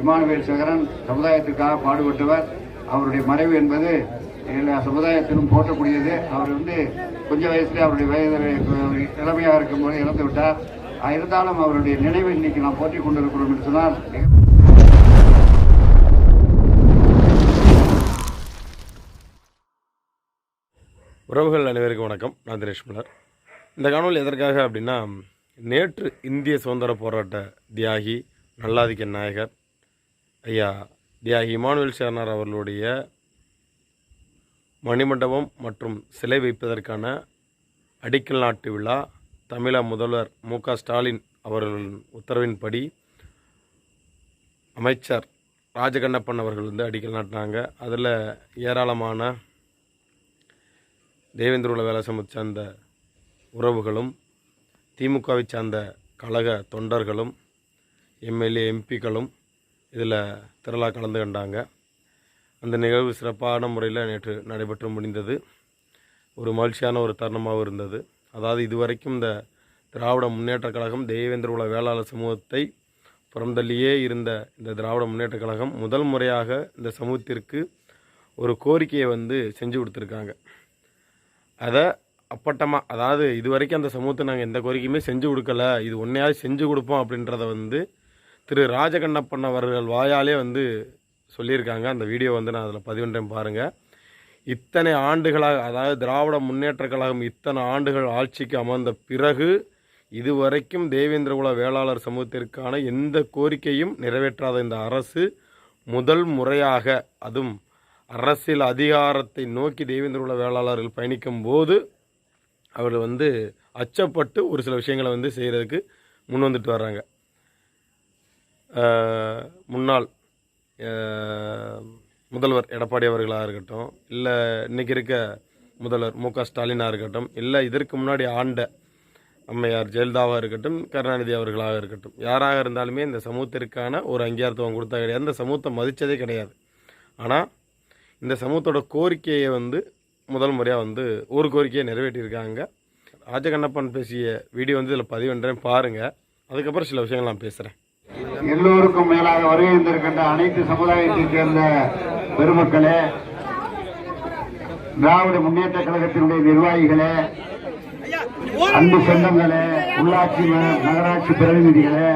இமானுவேல் சேகரன் சமுதாயத்துக்காக பாடுபட்டவர். அவருடைய மறைவு என்பது எல்லா சமுதாயத்திலும் போற்றக்கூடியது. அவர் வந்து கொஞ்ச வயசுல அவருடைய வயது இளமையாக இருக்கும்போது இறந்து விட்டார். இருந்தாலும் அவருடைய நினைவை இன்னைக்கு நாம் போற்றிக் கொண்டிருக்கிறோம் என்று சொன்னால் உறவுகள் அனைவருக்கும் வணக்கம். நான் தினேஷ் மலர் இந்த காணொலி எதற்காக அப்படின்னா நேற்று இந்திய சுதந்திர போராட்ட தியாகி நல்லாதிக்க நாயகர் ஐயா தியாகி இமானுவேல் சேர்னார் அவர்களுடைய மணிமண்டபம் மற்றும் சிலை வைப்பதற்கான அடிக்கல் நாட்டு விழா தமிழக முதல்வர் மு க ஸ்டாலின் அவர்களின் உத்தரவின்படி அமைச்சர் ராஜகண்ணப்பன் அவர்கள் வந்து அடிக்கல் நாட்டினாங்க. அதில் ஏராளமான தேவேந்திர வேலை சமூகத்தை சார்ந்த உறவுகளும் திமுகவை சார்ந்த கழக தொண்டர்களும் எம்எல்ஏ எம்பிக்களும் இதில் திரளாக கலந்து கண்டாங்க. அந்த நிகழ்வு சிறப்பான முறையில் நேற்று நடைபெற்று முடிந்தது. ஒரு மகிழ்ச்சியான ஒரு தருணமாகவும் இருந்தது. அதாவது இதுவரைக்கும் இந்த திராவிட முன்னேற்றக் கழகம் தேவேந்திர குல வேளாளர் சமூகத்தை புறந்தள்ளியே இருந்த இந்த திராவிட முன்னேற்றக் கழகம் முதல் முறையாக இந்த சமூகத்திற்கு ஒரு கோரிக்கையை வந்து செஞ்சு கொடுத்துருக்காங்க. அதை அப்பட்டமாக அதாவது இது வரைக்கும் அந்த சமூகத்தை நாங்கள் எந்த கோரிக்கையுமே செஞ்சு கொடுக்கல. இது ஒன்றையாவது செஞ்சு கொடுப்போம் அப்படின்றத வந்து திரு ராஜகண்ணப்பன் அவர்கள் வாயாலே வந்து சொல்லியிருக்காங்க. அந்த வீடியோ வந்து நான் அதில் பதிவுன்றேன் பாருங்கள் இத்தனை ஆண்டுகளாக அதாவது திராவிட முன்னேற்ற கழகம் இத்தனை ஆண்டுகள் ஆட்சிக்கு அமர்ந்த பிறகு இதுவரைக்கும் தேவேந்திரகுல வேளாளர் சமூகத்திற்கான எந்த கோரிக்கையும் நிறைவேற்றாத இந்த அரசு முதல் முறையாக அதுவும் அரசியல் அதிகாரத்தை நோக்கி தேவேந்திரகுல வேளாளர்கள் பயணிக்கும் போது அவர் வந்து அச்சப்பட்டு ஒரு சில விஷயங்களை வந்து செய்கிறதுக்கு முன் வந்துட்டு வர்றாங்க. முன்னாள் முதல்வர் எடப்பாடி அவர்களாக இருக்கட்டும் இல்லை இன்னைக்கு இருக்க முதல்வர் மு க ஸ்டாலினாக இருக்கட்டும் இல்லை இதற்கு முன்னாடி ஆண்ட அம்மையார் ஜெயலலிதாவாக இருக்கட்டும் கருணாநிதி அவர்களாக இருக்கட்டும் யாராக இருந்தாலுமே இந்த சமூகத்திற்கான ஒரு அங்கீகாரத்துவம் கொடுத்தா கிடையாது. இந்த சமூகத்தை மதித்ததே கிடையாது. ஆனால் இந்த சமூகத்தோட கோரிக்கையை வந்து முதல் முறையாக வந்து ஒரு கோரிக்கையை நிறைவேற்றியிருக்காங்க. ராஜகண்ணப்பன் பேசிய வீடியோ வந்து இதில் பதிவுன்றேன் பாருங்கள் அதுக்கப்புறம் சில விஷயங்கள் நான் பேசுகிறேன் எல்லோருக்கும் மேலாக வருகை இருந்திருக்கின்ற அனைத்து சமுதாயத்தைச் சேர்ந்த பெருமக்களே திராவிட முன்னேற்ற கழகத்தினுடைய நிர்வாகிகளே அன்பு சொந்தங்களே உள்ளாட்சி ம- நகராட்சி பிரதிநிதிகளே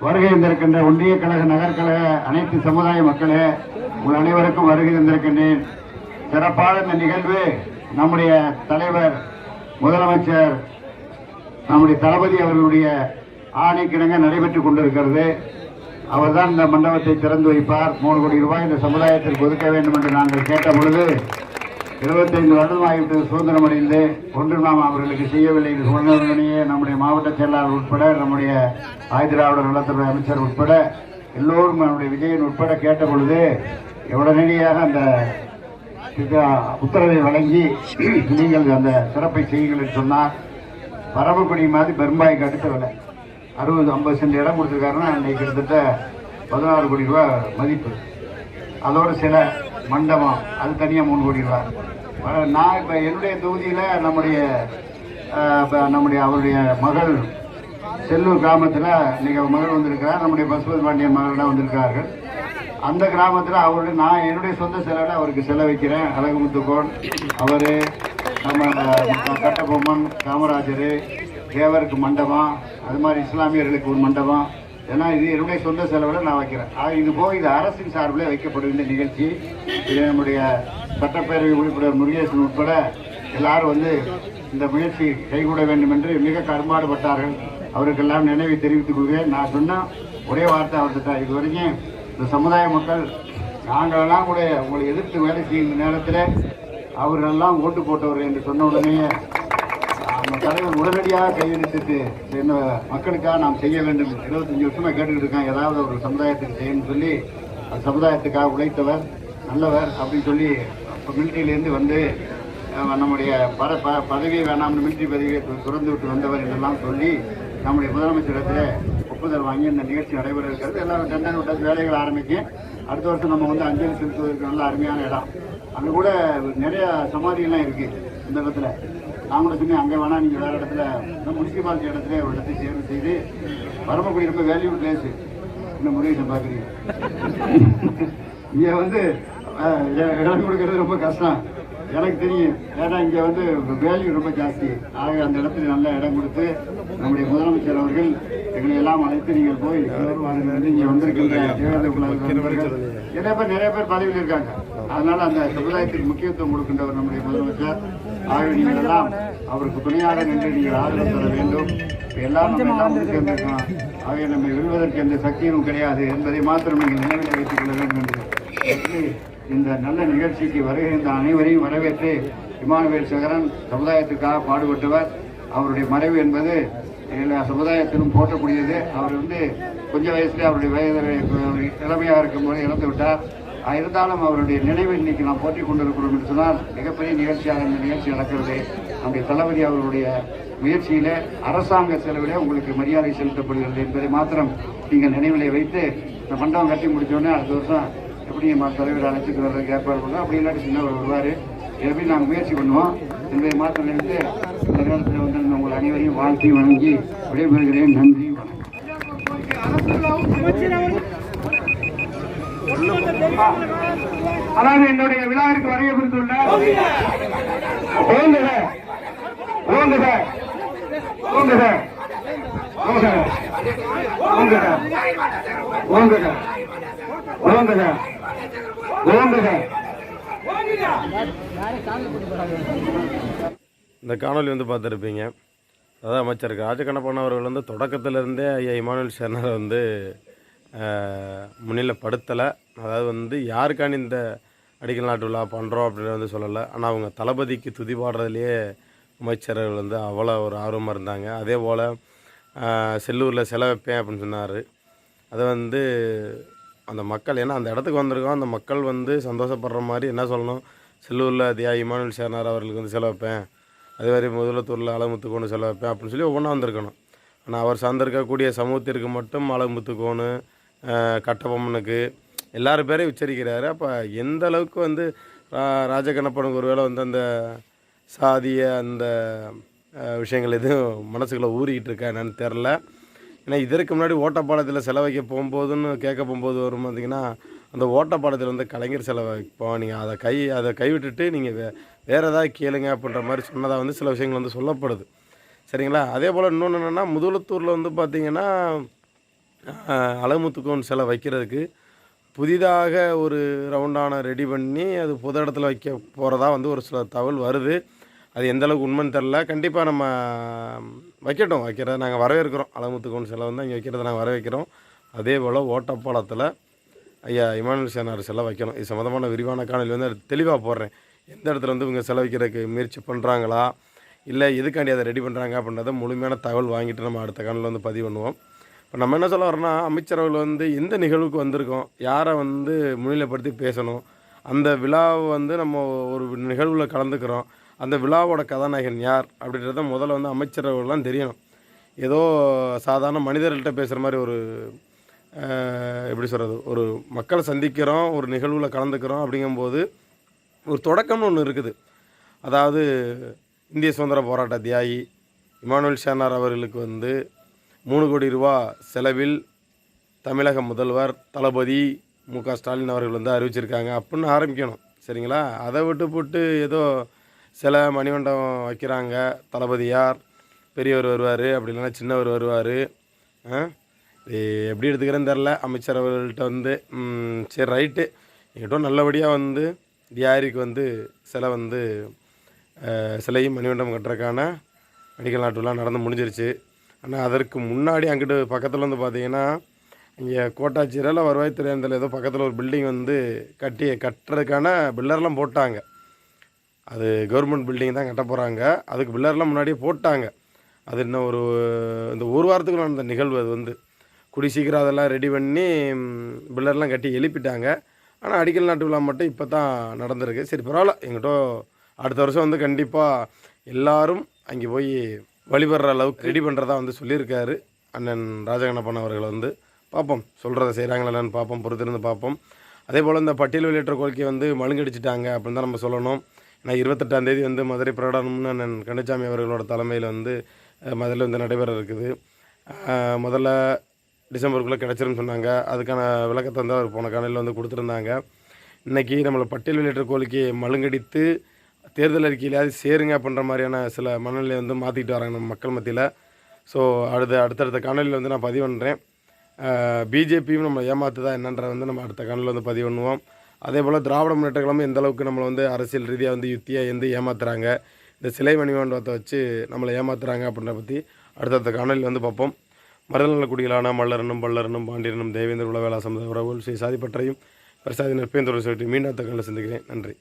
வருகை இருந்திருக்கின்ற ஒன்றிய கழக நகர்கழக அனைத்து சமுதாய மக்களே உங்கள் அனைவருக்கும் வருகை தந்திருக்கின்றேன். சிறப்பாக இந்த நிகழ்வு நம்முடைய தலைவர் முதலமைச்சர் நம்முடைய தளபதி அவர்களுடைய ஆணைக்கிணங்க நடைபெற்றுக் கொண்டிருக்கிறது. அவர்தான் இந்த மண்டபத்தை திறந்து வைப்பார். மூணு கோடி ரூபாய் இந்த சமுதாயத்திற்கு ஒதுக்க வேண்டும் என்று நாங்கள் கேட்ட பொழுது இருபத்தைந்து வருடம் ஆகிவிட்டது சுதந்திரம் அடைந்து ஒன்றும் நாம் அவர்களுக்கு செய்யவில்லை என்று சொன்னதனையே நம்முடைய மாவட்ட செயலாளர் உட்பட நம்முடைய ஆயுதிராவிட நலத்துறை அமைச்சர் உட்பட எல்லோரும் நம்முடைய விஜயன் உட்பட கேட்ட பொழுது உடனடியாக அந்த உத்தரவை வழங்கி நீங்கள் அந்த சிறப்பை செய்யுங்கள் என்று சொன்னார். பரமக்குடி மாதிரி பெரும்பாய்க்கு அடுத்த விலை. அறுபது ஐம்பது சென்ட் இடம் கொடுத்துருக்காருன்னா இன்னைக்கு கிட்டத்தட்ட பதினாறு கோடி ரூபா மதிப்பு. அதோடு சில மண்டபம் அது தனியாக மூணு கோடி ரூபா நான் இப்போ என்னுடைய தொகுதியில் நம்முடைய இப்போ நம்முடைய அவருடைய மகள் செல்லூர் கிராமத்தில் இன்றைக்கி அவர் மகள் வந்திருக்கிறார். நம்முடைய பசுபதி பாண்டியன் மகளிடம் வந்திருக்கிறார்கள். அந்த கிராமத்தில் அவருடைய நான் என்னுடைய சொந்த செலவில் அவருக்கு செலவைக்கிறேன் அழகுமுத்துக்கோன் அவர் நம்ம கட்டபொம்மன் காமராஜர் தேவருக்கு மண்டபம் அது மாதிரி இஸ்லாமியர்களுக்கு ஒரு மண்டபம். ஏன்னா இது என்னுடைய சொந்த செலவில் நான் வைக்கிறேன். ஆக இது போக இது அரசின் சார்பில் வைக்கப்படுகின்ற நிகழ்ச்சி. இது நம்முடைய சட்டப்பேரவை உறுப்பினர் முருகேசன் உட்பட எல்லாரும் வந்து இந்த முயற்சி கைகூட வேண்டும் என்று மிக கரும்பாடுபட்டார்கள் அவருக்கெல்லாம் நினைவை தெரிவித்துக் கொள்கிறேன். நான் சொன்ன ஒரே வார்த்தை அவர்கிட்ட இது வரைக்கும் இந்த சமுதாய மக்கள் நாங்களெல்லாம் கூட உங்களை எதிர்த்து வேலை செய்யும் நேரத்தில் அவர்களெல்லாம் ஓட்டு போட்டவர் என்று சொன்ன உடனேயே நம்ம தலைவர் உடனடியாக கையெழுத்திட்டு என்ன மக்களுக்காக நாம் செய்ய வேண்டும் இருபத்தஞ்சு வருஷமா கேட்டுக்கிட்டு இருக்கேன் ஏதாவது ஒரு சமுதாயத்துக்கு செய்யணும்னு சொல்லி அந்த சமுதாயத்துக்காக உழைத்தவர் நல்லவர் அப்படின்னு சொல்லி இப்போ மிலிட்டரியிலேருந்து வந்து நம்முடைய பர ப பதவியை வேணாம்னு மிலிட்ரி பதவியை துறந்து விட்டு வந்தவர் என்றெல்லாம் சொல்லி நம்முடைய முதலமைச்சரிடத்தில் ஒப்புதல் வாங்கி இந்த நிகழ்ச்சி நடைபெற இருக்கிறது எல்லாரும் டெண்டர் விட்டாச்சு வேலைகள் ஆரம்பிக்கும் அடுத்த வருஷம் நம்ம வந்து அஞ்சலி செலுத்துவதற்கு நல்ல அருமையான இடம். அங்கே கூட நிறைய சமாதிகள்லாம் இருக்குது இந்த இடத்துல. நான் சொன்னேன் அங்கே வேணா நீங்கள் வேறு இடத்துல முனிசிபாலிட்டி இடத்துல ஒரு இடத்தை தேர்வு செய்து பரமக்குடி ரொம்ப வேல்யூ பிளேஸு இன்னும் முறையை பார்க்குறீங்க இங்க வந்து இடம் கொடுக்கறது ரொம்ப கஷ்டம். எனக்கு தெரியும். ஏன்னா இங்கே வந்து வேல்யூ ரொம்ப ஜாஸ்தி. ஆக அந்த இடத்துல நல்ல இடம் கொடுத்து நம்முடைய முதலமைச்சர் அவர்கள் எங்களை எல்லாம் அழைத்து நீங்கள் போய் இங்கே வந்திருக்கின்ற நிறைய பேர் நிறைய பேர் பதவியில் இருக்காங்க. அதனால அந்த சமுதாயத்துக்கு முக்கியத்துவம் கொடுக்கின்றவர் நம்முடைய முதலமைச்சர். ஆக நீங்கள் எல்லாம் அவருக்கு துணையாக நின்று நீங்கள் ஆதரவு தர வேண்டும். எல்லாம் நம்ம எல்லாம் நம்மை வெல்வதற்கு எந்த சக்தியும் கிடையாது என்பதை மாத்திரம் நீங்கள் நினைவில் வைத்துக் கொள்ள வேண்டும் என்று இந்த நல்ல நிகழ்ச்சிக்கு வருகின்ற அனைவரையும் வரவேற்று இமானுவேல் சேகரன் சமுதாயத்துக்காக பாடுபட்டவர். அவருடைய மறைவு என்பது எல்லா சமுதாயத்திலும் போற்றக்கூடியது. அவர் வந்து கொஞ்ச வயசுலேயே அவருடைய வயது இளமையாக இருக்கும்போது இறந்து விட்டார். இருந்தாலும் அவருடைய நினைவை இன்னைக்கு நாம் போற்றிக் கொண்டிருக்கிறோம் என்று சொன்னால் மிகப்பெரிய நிகழ்ச்சியாக இந்த நிகழ்ச்சி நடக்கிறது. நம்முடைய தளபதி அவருடைய முயற்சியிலே அரசாங்க செலவிலே உங்களுக்கு மரியாதை செலுத்தப்படுகிறது என்பதை மாத்திரம் நீங்கள் நினைவிலே வைத்து இந்த மண்டபம் கட்டி முடிச்ச அடுத்த வருஷம் எப்படி தலைவர் அழைச்சிட்டு வர்றதுக்கு ஏற்பாடு பண்ணுவோம் அப்படி இல்லாட்டி சின்னவர் வருவார். எப்படி நாங்கள் முயற்சி பண்ணுவோம் என்பதை மாத்திரம் நினைத்து இந்த நேரத்தில் வந்து உங்கள் அனைவரையும் வாழ்த்தி வணங்கி விடைபெறுகிறேன். நன்றி வணக்கம். அதாவது என்னுடைய விழாவிற்கு வரைய புரிந்துள்ள ஓங்குக. ஓங்குக. ஓங்குக. ஓங்குக. ஓங்குக. ஓங்குக. ஓங்குக. ஓங்குக. இந்த காணொலி வந்து பார்த்துருப்பீங்க. அதாவது அமைச்சர் ராஜகண்ணப்பன் அவர்கள் வந்து தொடக்கத்திலிருந்தே ஐயா இமானுவேல் ஷர்னரை வந்து முன்னிலைப்படுத்தலை அதாவது வந்து யாருக்கான இந்த அடிக்கல் நாட்டு விழா பண்ணுறோம் அப்படின்னு வந்து சொல்லலை. ஆனால் அவங்க தளபதிக்கு துதி பாடுறதுலேயே அமைச்சர்கள் வந்து அவ்வளோ ஒரு ஆர்வமாக இருந்தாங்க. அதே போல் செல்லூரில் செல வைப்பேன் அப்படின்னு சொன்னார். அதை வந்து அந்த மக்கள் ஏன்னா அந்த இடத்துக்கு வந்திருக்கோம். அந்த மக்கள் வந்து சந்தோஷப்படுற மாதிரி என்ன சொல்லணும்? செல்லூரில் தியா இமானுவேல் சேர்னார் அவர்களுக்கு வந்து செலவு வைப்பேன். அதே மாதிரி முதலத்தூரில் அலமுத்துக்கோணு செலவு வைப்பேன் அப்படின்னு சொல்லி ஒவ்வொன்றா வந்திருக்கணும். ஆனால் அவர் சார்ந்திருக்கக்கூடிய சமூகத்திற்கு மட்டும் அலமுத்துக்கோணு கட்டபொம்மனுக்கு எல்லாரும் பேரையும் உச்சரிக்கிறாரு. அப்போ எந்த அளவுக்கு வந்து ரா- ராஜகண்ணப்பனுக்கு ஒருவேளை வந்து அந்த சாதிய அந்த விஷயங்கள் எதுவும் மனசுக்குள்ளே ஊறிக்கிட்டு இருக்கா என்னன்னு தெரில ஏன்னா இதற்கு முன்னாடி ஓட்டப்பாலத்தில் செலவைக்க போகும்போதுன்னு கேட்க போகும்போது வரும் பார்த்தீங்கன்னா அந்த ஓட்டப்பாலத்தில் வந்து கலைஞர் செலவைப்போம் நீங்கள் அதை கை அதை கைவிட்டுட்டு நீங்கள் வே வேறு ஏதாவது கேளுங்க அப்படின்ற மாதிரி சொன்னதாக வந்து சில விஷயங்கள் வந்து சொல்லப்படுது. சரிங்களா? அதே போல் இன்னொன்று என்னென்னா முதலத்தூரில் வந்து பார்த்திங்கன்னா ஆஹ், அலமுத்துக்கோன் சிலை வைக்கிறதுக்கு புதிதாக ஒரு ரவுண்டான ரெடி பண்ணி அது பொது இடத்துல வைக்க போகிறதா வந்து ஒரு சில தகவல் வருது. அது எந்த அளவுக்கு உண்மைன்னு தெரில கண்டிப்பாக நம்ம வைக்கட்டும். வைக்கிறத நாங்கள் வரவேற்கிறோம். அலமுத்துக்கோன் சிலை வந்து அங்கே வைக்கிறத நாங்கள் வரவேற்கிறோம். அதே போல் ஓட்டப்பாளத்தில் ஐயா இமானுவேல் சேனார் சிலை வைக்கணும். இது சம்மந்தமான விரிவான காணொலி வந்து தெளிவாக போடுறேன். எந்த இடத்துல வந்து இவங்க சிலை வைக்கிறதுக்கு முயற்சி பண்ணுறாங்களா இல்லை எதுக்காண்டி அதை ரெடி பண்ணுறாங்க அப்படின்றத முழுமையான தகவல் வாங்கிட்டு நம்ம அடுத்த காணொலியில் வந்து பதிவு பண்ணுவோம். இப்போ நம்ம என்ன சொல்ல வரோம்னா அமைச்சரவர்கள் வந்து எந்த நிகழ்வுக்கு வந்திருக்கோம் யாரை வந்து முன்னிலைப்படுத்தி பேசணும் அந்த விழாவை வந்து நம்ம ஒரு நிகழ்வில் கலந்துக்கிறோம் அந்த விழாவோட கதாநாயகன் யார் அப்படின்றத முதல்ல வந்து அமைச்சரவர்கள்லாம் தெரியணும். ஏதோ சாதாரண மனிதர்கள்ட்ட பேசுகிற மாதிரி ஒரு எப்படி சொல்கிறது ஒரு மக்களை சந்திக்கிறோம் ஒரு நிகழ்வில் கலந்துக்கிறோம் அப்படிங்கும்போது ஒரு தொடக்கம்னு ஒன்று இருக்குது. அதாவது இந்திய சுதந்திர போராட்ட தியாகி இமானுவேல் ஷானார் அவர்களுக்கு வந்து மூணு கோடி ரூபா செலவில் தமிழக முதல்வர் தளபதி மு க ஸ்டாலின் அவர்கள் வந்து அறிவிச்சிருக்காங்க. அப்படின்னு ஆரம்பிக்கணும். சரிங்களா? அதை விட்டு போட்டு ஏதோ சில மணிமண்டபம் வைக்கிறாங்க. தளபதியார் பெரியவர் வருவார். அப்படி இல்லைன்னா சின்னவர் வருவார். இது எப்படி எடுத்துக்கிறேன்னு தெரில அமைச்சர் அவர்கள்ட்ட வந்து சரி ரைட்டு. என்கிட்ட நல்லபடியாக வந்து தியாரிக்கு வந்து சிலை வந்து சிலையும் மணிமண்டபம் கட்டுறதுக்கான அடிக்கல் நாட்டுலாம் நடந்து முடிஞ்சிருச்சு. ஆனால் அதற்கு முன்னாடி அங்கிட்டு பக்கத்தில் வந்து பார்த்தீங்கன்னா இங்கே கோட்டாட்சியரில் வருவாய்த்துறை அந்த ஏதோ பக்கத்தில் ஒரு பில்டிங் வந்து கட்டி கட்டுறதுக்கான பில்லர்லாம் போட்டாங்க. அது கவர்மெண்ட் பில்டிங் தான் கட்ட போகிறாங்க அதுக்கு பில்லர்லாம் முன்னாடியே போட்டாங்க. அது இன்னும் ஒரு இந்த ஒரு வாரத்துக்குள்ள நடந்த நிகழ்வு அது வந்து. குடி சீக்கிரம் அதெல்லாம் ரெடி பண்ணி பில்லர்லாம் கட்டி எழுப்பிட்டாங்க. ஆனால் அடிக்கல் நாட்டு விழா மட்டும் இப்போ தான் நடந்திருக்கு. சரி பரவாயில்ல. எங்கிட்ட அடுத்த வருஷம் வந்து கண்டிப்பாக எல்லோரும் அங்கே போய் வழிபடுற அளவுக்கு ரெடி பண்ணுறதா வந்து சொல்லியிருக்காரு. அண்ணன் ராஜகண்ணப்பன் அவர்கள் வந்து. பார்ப்போம் சொல்கிறத செய்கிறாங்களா என்னன்னு பார்ப்போம் பொறுத்திருந்து பார்ப்போம். அதே போல் இந்த பட்டியல் வெளியேற்ற கோரிக்கை வந்து மழுங்கடிச்சிட்டாங்க அப்படின்னு தான் நம்ம சொல்லணும். ஏன்னா இருபத்தெட்டாம் தேதி வந்து மதுரை பிரகடனம்னு அண்ணன் கந்தசாமி அவர்களோட தலைமையில் வந்து மதுரையில் வந்து நடைபெற இருக்குது. முதல்ல டிசம்பருக்குள்ளே கிடச்சிருன்னு சொன்னாங்க. அதுக்கான விளக்கத்தை வந்து அவர் போன காலையில் வந்து கொடுத்துருந்தாங்க. இன்றைக்கி நம்மளை பட்டியல் வெளியிட்ட கோரிக்கையை மழுங்கடித்து தேர்தல் அறிக்கையிலாவது சேருங்க அப்படின்ற மாதிரியான சில மனநிலையை வந்து மாற்றிக்கிட்டு வராங்க நம்ம மக்கள் மத்தியில். ஸோ அடுத்த அடுத்தடுத்த காணொலியில் வந்து நான் பதிவு பண்ணுறேன் பிஜேபியும் நம்ம ஏமாத்துதா என்னன்ற வந்து நம்ம அடுத்த காணொலியில் வந்து பதிவு பண்ணுவோம். அதே போல் திராவிட முன்னேற்ற கழகம் எந்த அளவுக்கு நம்மளை வந்து அரசியல் ரீதியாக வந்து யுத்தியாக வந்து ஏமாத்துறாங்க இந்த சிலை மணிமண்டபத்தை வச்சு நம்மளை ஏமாத்துறாங்க அப்படின்ற பற்றி அடுத்தடுத்த காணொலியில் வந்து பார்ப்போம். மருதநல குடிகளான மல்லரனும் பல்லரனும் பாண்டியனும் தேவேந்திர உலவேலா சமுதாய உறவுகள் ஸ்ரீ சாதிப்பற்றையும் பிரசாதி நற்பேந்தோடு சொல்லிட்டு மீண்டும் அடுத்த சந்திக்கிறேன். நன்றி.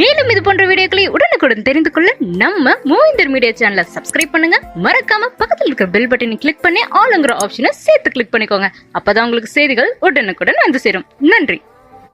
மேலும் இது போன்ற வீடியோக்களை உடனுக்குடன் தெரிந்து கொள்ள நம்ம மூவிந்தர் மீடியா சேனலை சப்ஸ்கிரைப் பண்ணுங்க. மறக்காம பக்கத்தில் இருக்கிற பெல் பட்டனை கிளிக் பண்ணி ஆளுங்கிற ஆப்ஷனை சேர்த்து கிளிக் பண்ணிக்கோங்க. அப்பதான் உங்களுக்கு செய்திகள் உடனுக்குடன் வந்து சேரும். நன்றி.